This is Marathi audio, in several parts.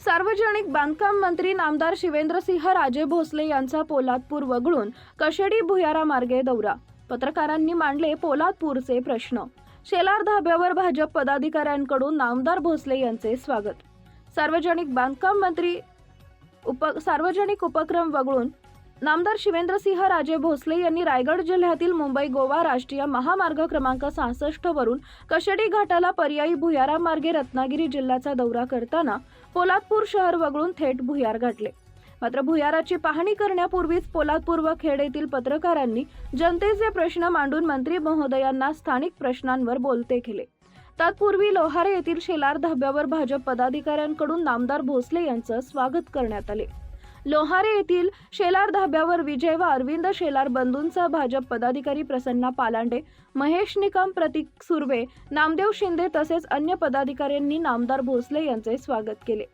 सार्वजनिक बांधकाम मंत्री नामदार शिवेंद्रसिंह राजे भोसले यांचा पोलादपूर वगळून कशेडी भुयारा मार्गे दौरा. पत्रकारांनी मांडले पोलादपूरचे प्रश्न. शेलार धाब्यावर भाजप पदाधिकाऱ्यांकडून नामदार भोसले यांचे स्वागत. सार्वजनिक बांधकाम मंत्री उप सार्वजनिक उपक्रम वगळून नामदार शिवेंद्रसिंह राजे भोसले यांनी रायगड जिल्ह्यातील मुंबई गोवा राष्ट्रीय महामार्ग क्रमांक सहासष्ट वरून कशेडी घाटाला पर्यायी भुयारा मार्गे रत्नागिरी जिल्ह्याचा दौरा करताना पोलादपूर शहर वगळून थेट भुयार गाठले. मात्र भुयाराची पाहणी करण्यापूर्वीच पोलादपूर व खेड येथील पत्रकारांनी जनतेचे प्रश्न मांडून मंत्री महोदयांना स्थानिक प्रश्नांवर बोलते केले. तत्पूर्वी लोहारे येथील शेलार धाब्यावर भाजप पदाधिकाऱ्यांकडून नामदार भोसले यांचं स्वागत करण्यात आले. लोहारे येथील शेलार धाब्यावर विजय व अरविंद शेलार बंधूंचा भाजप पदाधिकारी प्रसन्ना पालांडे महेश निकम प्रतीक सुर्वे नामदेव शिंदे तसेच अन्य पदाधिकाऱ्यांनी नामदार भोसले यांचे स्वागत केले.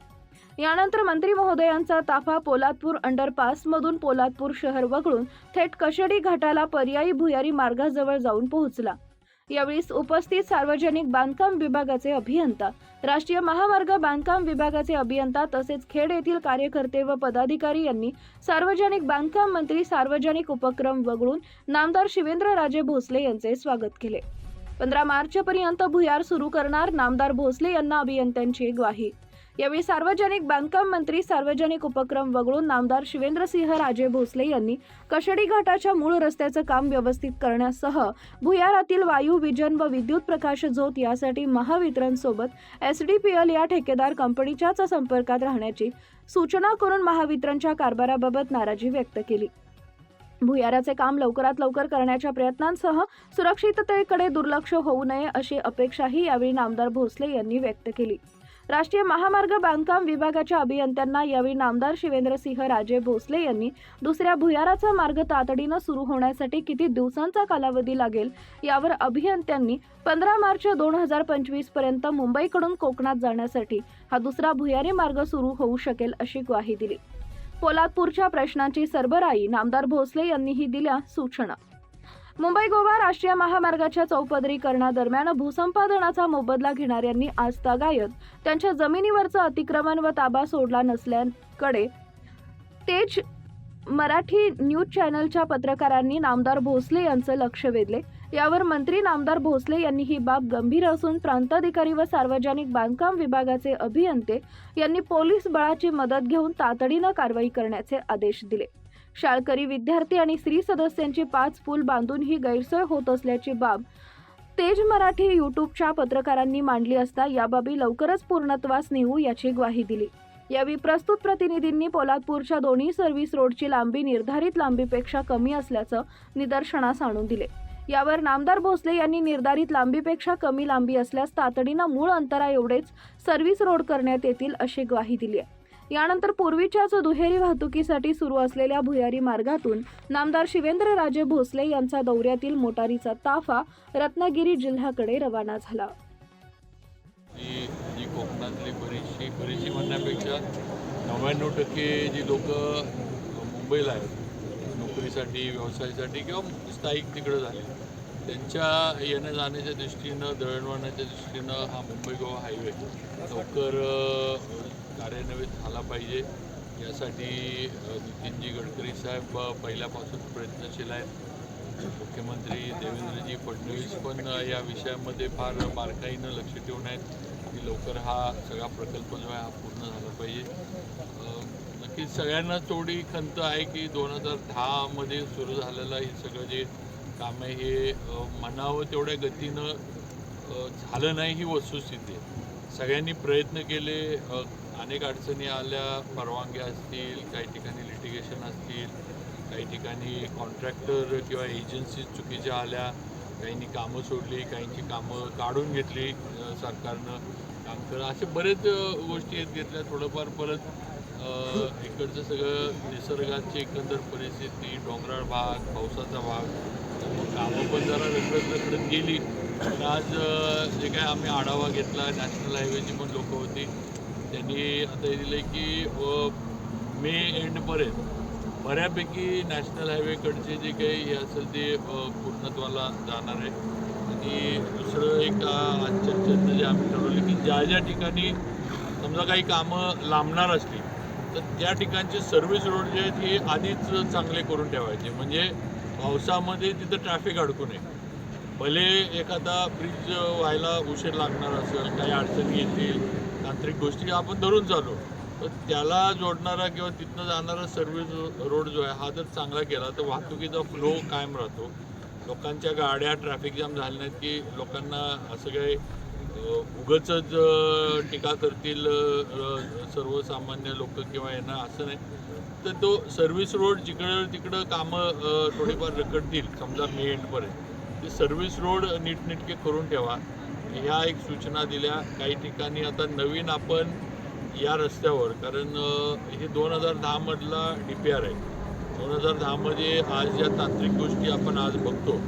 यानंतर मंत्री महोदयांचा ताफा पोलादपूर अंडरपास मधून पोलादपूर शहर वगळून थेट कशेडी घाटाला पर्यायी भुयारी मार्गाजवळ जाऊन पोहोचला. यावेळी उपस्थित सार्वजनिक बांधकाम विभागाचे अभियंता राष्ट्रीय महामार्ग बांधकाम विभागाचे अभियंता तसेच खेड येथील कार्यकर्ते व पदाधिकारी यांनी सार्वजनिक बांधकाम मंत्री सार्वजनिक उपक्रम वगळून नामदार शिवेंद्रराजे भोसले यांचे स्वागत केले. पंधरा मार्चपर्यंत भुयार सुरू करणार नामदार भोसले यांना अभियंत्यांची ग्वाही. यावेळी सार्वजनिक बांधकाम मंत्री सार्वजनिक उपक्रम वगळून नामदार शिवेंद्रसिंह राजे भोसले यांनी कशेडी घाटाच्या मूळ रस्त्याचं काम व्यवस्थित करण्यासह भुयारातील वायू विजन व विद्युत प्रकाश झोत यासाठी महावितरणसोबत एस डी पी एल या ठेकेदार कंपनीच्याच संपर्कात राहण्याची सूचना करून महावितरणच्या कारभाराबाबत नाराजी व्यक्त केली. भुयाराचे काम लवकरात लवकर करण्याच्या प्रयत्नांसह सुरक्षिततेकडे दुर्लक्ष होऊ नये अशी अपेक्षाही यावेळी नामदार भोसले यांनी व्यक्त केली. राष्ट्रीय महामार्ग बांधकाम विभागाच्या अभियंत्यांना यावेळी नामदार शिवेंद्रसिंह राजे भोसले यांनी दुसऱ्या भुयाराचा मार्ग तातडीनं सुरू होण्यासाठी किती दिवसांचा कालावधी लागेल यावर अभियंत्यांनी पंधरा मार्च दोन हजार पंचवीसपर्यंत मुंबईकडून कोकणात जाण्यासाठी हा दुसरा भुयारी मार्ग सुरू होऊ शकेल अशी ग्वाही दिली. पोलादपूरच्या प्रश्नांची सरबराई नामदार भोसले यांनीही दिल्या सूचना. मुंबई गोवा राष्ट्रीय महामार्गाच्या चौपदरीकरणादरम्यान भूसंपादनाचा मोबदला घेणाऱ्यांनी आज तागायत. त्यांच्या जमिनीवरचं अतिक्रमण व ताबा सोडला नसल्याकडे तेज मराठी न्यूज चॅनलच्या पत्रकारांनी नामदार भोसले यांचं लक्ष वेधले. यावर मंत्री नामदार भोसले यांनी ही बाब गंभीर असून प्रांताधिकारी व सार्वजनिक बांधकाम विभागाचे अभियंते यांनी पोलीस बळाची मदत घेऊन तातडीनं कारवाई करण्याचे आदेश दिले. शाळकरी विद्यार्थी आणि स्त्री सदस्यांची पाच पूल बांधून ही गैरसोय होत असल्याची बाब तेज मराठी यूट्यूबच्या पत्रकारांनी मांडली असता या बाबी लवकरच पूर्णत्वास नेऊ याची ग्वाही दिली. यावेळी प्रस्तुत प्रतिनिधींनी पोलादपूरच्या दोन्ही सर्व्हिस रोडची लांबी निर्धारित लांबीपेक्षा कमी असल्याचं निदर्शनास आणून दिले. यावर नामदार भोसले यांनी निर्धारित लांबीपेक्षा कमी लांबी असल्यास तातडीनं मूळ अंतरा एवढेच सर्व्हिस रोड करण्यात येतील अशी ग्वाही दिली आहे. यानंतर पूर्वीच्याच दुहेरी वाहतुकीसाठी सुरू असलेल्या भुयारी मार्गातून नामदार शिवेंद्रराजे भोसले यांचा दौऱ्यातील मोटारीचा ताफा रत्नागिरी जिल्ह्याकडे रवाना झाला. जी कोकणातली बरीचशी बरीचशी म्हणण्यापेक्षा नव्याण्णव टक्के जी लोक मुंबईला आहेत नोकरीसाठी व्यवसायासाठी किंवा स्थायिक तिकडं झाले त्यांच्या येण्या जाण्याच्या दृष्टीनं दळणवळणाच्या दृष्टीनं हा मुंबई गोवा हायवे लवकर कार्यान्वित झाला पाहिजे. यासाठी नितीनजी गडकरी साहेब पहिल्यापासून प्रयत्नशील आहेत. मुख्यमंत्री देवेंद्रजी फडणवीस पण या विषयामध्ये फार बारकाईनं लक्ष ठेवून आहेत. की लवकर हा सगळा प्रकल्प जो आहे हा पूर्ण झाला पाहिजे. नक्कीच सगळ्यांना थोडी खंत आहे की दोन हजार दहामध्ये सुरू झालेलं हे सगळं जे काम आहे हे म्हणावं तेवढ्या गतीनं झालं नाही ही वस्तुस्थिती आहे. सगळ्यांनी प्रयत्न केले अनेक अडचणी आल्या. परवानग्या असतील काही ठिकाणी लिटिगेशन असतील काही ठिकाणी कॉन्ट्रॅक्टर किंवा एजन्सी चुकीच्या आल्या काहींनी कामं सोडली काहींची कामं काढून घेतली सरकारनं. काम करा. असे बरेच गोष्टी आहेत घेतल्या. थोडंफार परत इकडचं सगळं निसर्गाची एकंदर परिस्थिती डोंगराळ भाग पावसाचा भाग कामं पण जरा रखडत रखडत गेली. तर आज जे काय आम्ही आढावा घेतला नॅशनल हायवेची पण लोकं होती. त्यांनी आता हे दिलं की मे एंडपर्यंत बऱ्यापैकी नॅशनल हायवेकडचे जे काही हे असेल ते पूर्णत्वाला जाणार आहे. आणि दुसरं एक आजच्या आज जे आम्ही ठरवलं की ज्या ज्या ठिकाणी समजा काही कामं लांबणार असली तर त्या ठिकाणचे सर्व्हिस रोड जे आहेत हे आधीच चांगले करून ठेवायचे. म्हणजे पावसामध्ये तिथं ट्रॅफिक अडकू नये. भले एखादा ब्रिज व्हायला उशीर लागणार असेल काही अडचणी येतील तांत्रिक गोष्टी आपण धरून चालू तर त्याला जोडणारा किंवा तिथनं जाणारा सर्व्हिस रोड जो आहे हा जर चांगला केला तर वाहतुकीचा फ्लो कायम राहतो. लोकांच्या गाड्या ट्रॅफिक जाम झाले नाहीत की लोकांना असं काही उगच टीका करतील सर्वसामान्य लोक किंवा यांना असं नाही. तर तो सर्व्हिस रोड जिकडं तिकडं कामं थोडीफार रखडतील समजा मे एंडपर्यंत ते सर्व्हिस रोड नीटनेटके करून ठेवा. ह्या एक सूचना दिल्या. काही ठिकाणी आता नवीन आपण या रस्त्यावर कारण हे दोन हजार दहामधला डी पी आर आहे. दोन हजार दहामध्ये आज ज्या तांत्रिक गोष्टी आपण आज बघतो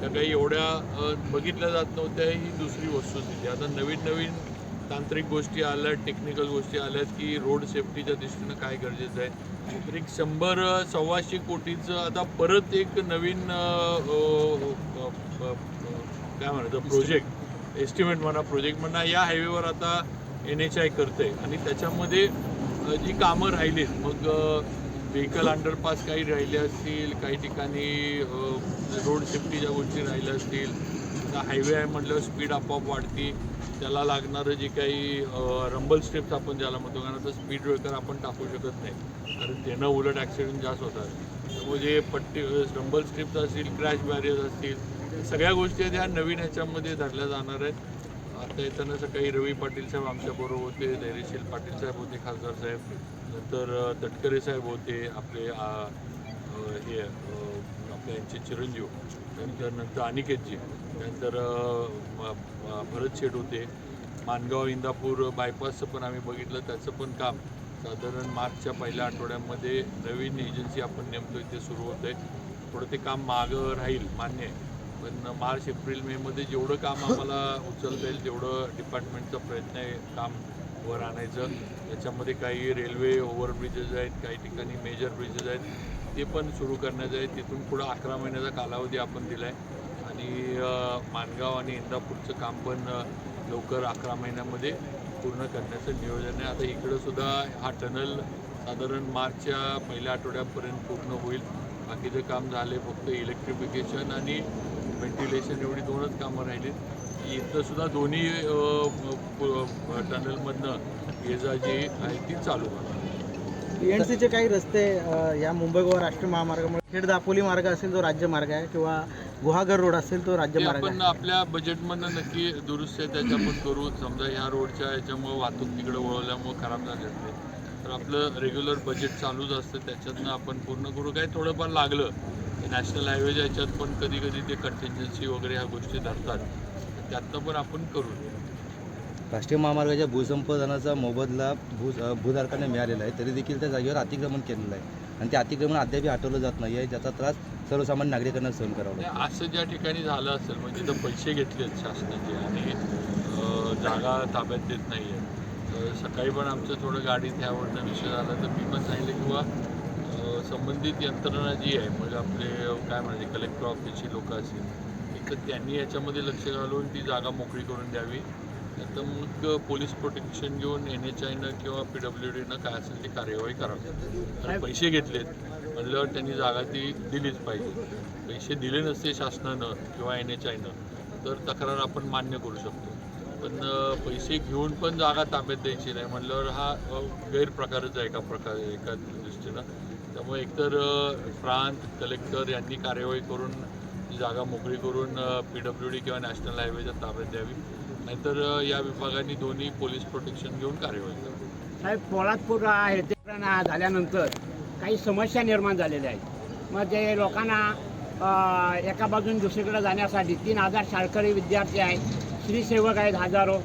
त्या काही एवढ्या बघितल्या जात नव्हत्या ही दुसरी वस्तुस्थिती आता नवीन नवीन तांत्रिक गोष्टी आल्यात टेक्निकल गोष्टी आल्यात की रोड सेफ्टीच्या दृष्टीनं काय गरजेचं आहे. तर एक शंभर सव्वाशे कोटीचं आता परत एक नवीन काय म्हणायचं प्रोजेक्ट एस्टिमेट म्हणा प्रोजेक्ट म्हणा या हायवेवर आता एन एच आय करते आणि त्याच्यामध्ये जी कामं राहिलीत मग व्हेकल अंडरपास काही राहिले असतील काही ठिकाणी रोड सेफ्टीच्या गोष्टी राहिल्या असतील आता हायवे आहे म्हटल्यावर स्पीड आपोआप वाढती. त्याला लागणारं जे काही रंबल स्ट्रिप्स आपण ज्याला म्हणतो कारण आता स्पीड ब्रेकर आपण टाकू शकत नाही. कारण त्यानं उलट ॲक्सिडेंट जास्त होतात. म्हणजे पट्टी स्टंबल स्ट्रिप्स असतील क्रॅश बॅरियर्स असतील सगळ्या गोष्टी आहेत ह्या नवीन ह्याच्यामध्ये धरल्या जाणार आहेत. आता येताना सकाळी रवी पाटील साहेब आमच्याबरोबर होते धैर्यशील पाटील साहेब होते खासदार साहेब. नंतर तटकरे साहेब होते आपले हे आपले यांचे चिरंजीव. त्यानंतर नंतर अनिकेतजी. त्यानंतर भरत शेठ होते. मानगाव इंदापूर बायपासचं पण आम्ही बघितलं त्याचं पण काम. साधारण मार्चच्या पहिल्या आठवड्यामध्ये नवीन एजन्सी आपण नेमतोय ते सुरू होतं आहे थोडं ते काम मागं राहील मान्य आहे. पण मार्च एप्रिल मेमध्ये जेवढं काम आम्हाला उचलता येईल तेवढं डिपार्टमेंटचा प्रयत्न आहे काम वर आणायचं. त्याच्यामध्ये काही रेल्वे ओव्हरब्रिजेस आहेत काही ठिकाणी मेजर ब्रिजेस आहेत. ते पण सुरू करण्यात आहे. तिथून पुढं अकरा महिन्याचा कालावधी आपण दिला आहे आणि मानगाव माणगाव आणि इंदापूरचं काम पण लवकर अकरा महिन्यामध्ये पूर्ण करण्याचं नियोजन आहे. आता इकडं सुद्धा हा टनल साधारण मार्चच्या पहिल्या आठवड्यापर्यंत पूर्ण होईल. बाकीचं काम झाले फक्त इलेक्ट्रिफिकेशन आणि व्हेंटिलेशन एवढी दोनच कामं राहिली इथंसुद्धा दोन्ही टनलमधनं ये जा जी आहे ती चालू होणार. एन सीचे काही रस्ते या मुंबई गोवा राष्ट्रीय महामार्गामुळे खेड दापोली मार्ग असेल तो राज्य मार्ग आहे किंवा गुहागर रोड असेल तो राज्य ते मार्ग आपण आहे? आपल्या बजेटमधनं नक्की दुरुस्त आहे त्याच्या आपण करू. समजा ह्या रोडच्या याच्यामुळं वाहतूक तिकडे वळवल्यामुळं खराब झाले असते. तर आपलं रेग्युलर बजेट चालूच असतं त्याच्यातनं आपण पूर्ण करू. काय थोडंफार लागलं नॅशनल हायवेच्या याच्यात पण कधी कधी ते कंटिन्जन्सी वगैरे ह्या गोष्टी धरतात. त्यातनं पण आपण करू. राष्ट्रीय महामार्गाच्या भूसंपादनाचा मोबदला भू भूधारकांना मिळालेला आहे. तरी देखील त्या जागेवर अतिक्रमण केलेलं आहे. आणि ते अतिक्रमण अद्यापही हटवलं जात नाही आहे. ज्याचा त्रास सर्वसामान्य नागरिकांना सहन करावा लागतो. असं ज्या ठिकाणी झालं असेल म्हणजे तर पैसे घेतले शासनाचे आणि जागा ताब्यात देत नाही आहे सकाळी पण आमचं थोडं गाडीत ह्यावरनं विषय झाला तर मी पण सांगितलं किंवा संबंधित यंत्रणा जी आहे म्हणजे आपले काय म्हणजे कलेक्टर ऑफिसची लोकं असतील एक तर त्यांनी याच्यामध्ये लक्ष घालून ती जागा मोकळी करून द्यावी. तर मग पोलीस प्रोटेक्शन घेऊन एन एच आयनं किंवा पी डब्ल्यू डीनं काय असेल ती कार्यवाही करावी. कारण पैसे घेतलेत. म्हणल्यावर त्यांनी जागा ती दिलीच पाहिजे. पैसे दिले नसते शासनानं किंवा एन एच आयनं तर तक्रार आपण मान्य करू शकतो. पण पैसे घेऊन पण जागा ताब्यात द्यायची नाही. म्हणल्यावर हा गैरप्रकारच आहे एका प्रकारे एका दृष्टीनं. त्यामुळे एकतर प्रांत कलेक्टर यांनी कार्यवाही करून जागा मोकळी करून पी डब्ल्यू डी किंवा नॅशनल हायवेच्या ताब्यात द्यावी. नाहीतर या विभागाने दोन्ही पोलीस प्रोटेक्शन घेऊन कार्यवाही करावी साहेब पोलादपूर हे झाल्यानंतर काही समस्या निर्माण झालेल्या आहेत. मग ते लोकांना एका बाजून दुसरीकडे जाण्यासाठी तीन हजार शाळकरी विद्यार्थी आहेत स्त्रीसेवक आहेत हजारो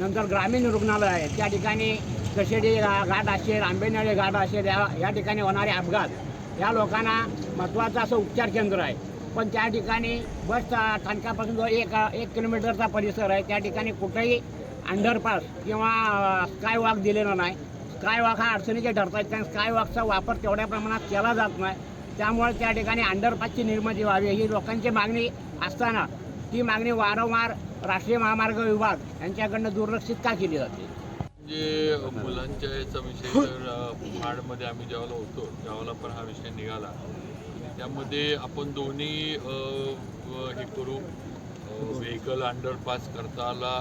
नंतर ग्रामीण रुग्णालय आहे त्या ठिकाणी कशेडी घाट असेल आंबेनळे घाट असेल या या ठिकाणी होणारे अपघात या लोकांना महत्त्वाचं असं उपचार केंद्र आहे. पण त्या ठिकाणी बस स्थानकापासून जो एक एक किलोमीटरचा परिसर आहे. त्या ठिकाणी कुठेही अंडरपास किंवा स्काय वॉक दिलेला नाही. स्काय वॉक हा अडचणीचे ठरतात कारण स्काय वॉकचा वापर तेवढ्या प्रमाणात केला जात नाही. त्यामुळे त्या ठिकाणी अंडरपासची निर्मिती व्हावी. ही लोकांची मागणी असताना ती मागणी वारंवार राष्ट्रीय महामार्ग विभाग यांच्याकडनं दुर्लक्षित का केली जाते? म्हणजे मुलांच्या याचा विषय तर फाडमध्ये आम्ही ज्यावेळेला होतो त्यावेळेला पण हा विषय निघाला. त्यामध्ये आपण दोन्ही हे करू. व्हेकल अंडरपास करताला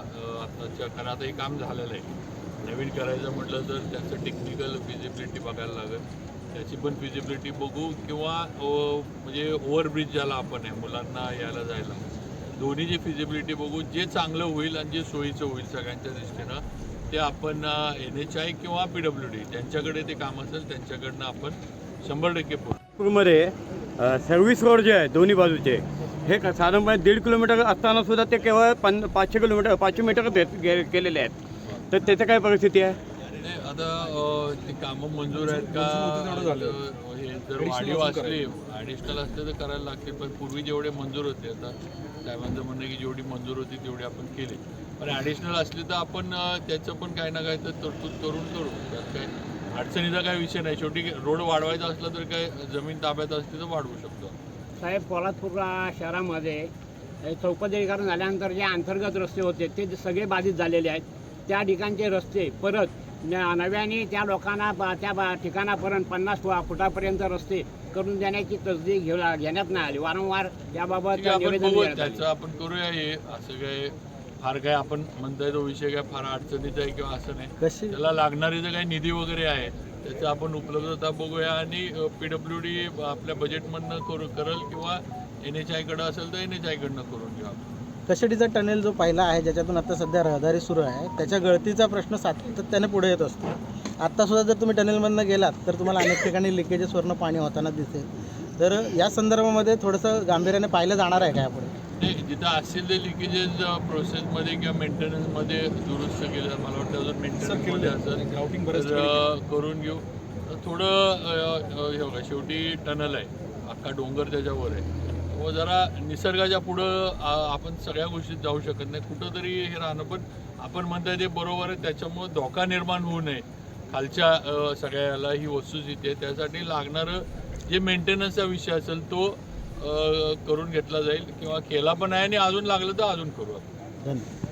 आताच्या कारण आता हे काम झालेलं आहे. नवीन करायचं म्हटलं तर त्याचं टेक्निकल फिजिबिलिटी बघायला लागेल. त्याची पण फिजिबिलिटी बघू किंवा म्हणजे ओव्हरब्रिज ज्याला आपण आहे मुलांना यायला जायला. दोन्हीची फिजिबिलिटी बघू जे चांगलं होईल आणि जे सोयीचं होईल सगळ्यांच्या दृष्टीनं ते आपण एन एच आय किंवा पी डब्ल्यू डी त्यांच्याकडे ते काम असेल त्यांच्याकडनं आपण शंभर टक्के पूर्ण सर्व्हिस रोड जे आहे दोन्ही बाजूचे. हे क- साधारणपणे दीड किलोमीटर असताना सुद्धा ते केवळ पन पाचशे किलोमीटर पाचशे मीटर देत- गे- केलेले आहेत. तर त्याचं काय परिस्थिती आहे? नाही आता ती कामं मंजूर आहेत का? हे जर वाढीव असली ॲडिशनल असले तर करायला लागतील पण पूर्वी जेवढे मंजूर होते आता साहेबांचं म्हणणं आहे की जेवढी मंजूर होती तेवढी आपण केली. पण ॲडिशनल असली तर आपण त्याचं पण काही ना काही तर तरतूद करून करू. त्यात काय अडचणीचा काही विषय नाही. शेवटी रोड वाढवायचा असला तर काय जमीन ताब्यात असली तर वाढवू शकतो. साहेब पोलादपूर शहरामध्ये चौपदरीकरण झाल्यानंतर जे अंतर्गत रस्ते होते ते सगळे बाधित झालेले आहेत. त्या ठिकाणचे रस्ते परत नव्याने त्या लोकांना त्या ठिकाणापर्यंत पन्नास फुटापर्यंत रस्ते करून देण्याची तसदीक घेऊ घेण्यात नाही आली. वारंवार त्याबाबत आहे, आपण. त्याचं करूया हे असं काय फार काय आपण म्हणताय तो विषय काय फार अडचणीचा आहे किंवा असं नाही. त्याला लागणारे जे काही निधी वगैरे आहे त्याचं आपण उपलब्धता बघूया आणि पी डब्ल्यू डी आपल्या बजेटमधनं करू करल किंवा एन एच आयकडं असेल तर एन एच आयकडनं करून घेऊ आपण. कशेडीचा टनेल जो पहिला आहे ज्याच्यातून आता सध्या रहदारी सुरू आहे त्याच्या गळतीचा प्रश्न सातत्याने पुढे येत असतो. आत्ता सुद्धा जर तुम्ही टनेलमधनं गेलात तर तुम्हाला अनेक ठिकाणी लिकेजेसवरनं पाणी होताना दिसेल. तर या संदर्भामध्ये थोडंसं गांभीर्याने पाहिलं जाणार आहे का यापुढे? नाही जिथं असतील ते लिकेजेस प्रोसेसमध्ये किंवा मेंटेनन्समध्ये दुरुस्त केलं मला वाटतं अजून मेंटेनन्समध्ये असेल तर करून घेऊ. थोडं हे बघा शेवटी टनल आहे. अख्खा डोंगर त्याच्यावर आहे. व जरा निसर्गाच्या पुढं आपण सगळ्या गोष्टीत जाऊ शकत नाही. कुठंतरी हे राहणं पण आपण म्हणताय ते बरोबर आहे. त्याच्यामुळं धोका निर्माण होऊ नये. खालच्या सगळ्याला ही वस्तुस्थिती आहे. त्यासाठी लागणारं जे मेंटेनन्सचा विषय असेल तो करून घेतला जाईल किंवा केला पण आहे आणि अजून लागलं तर अजून करू आपण. धन्यवाद.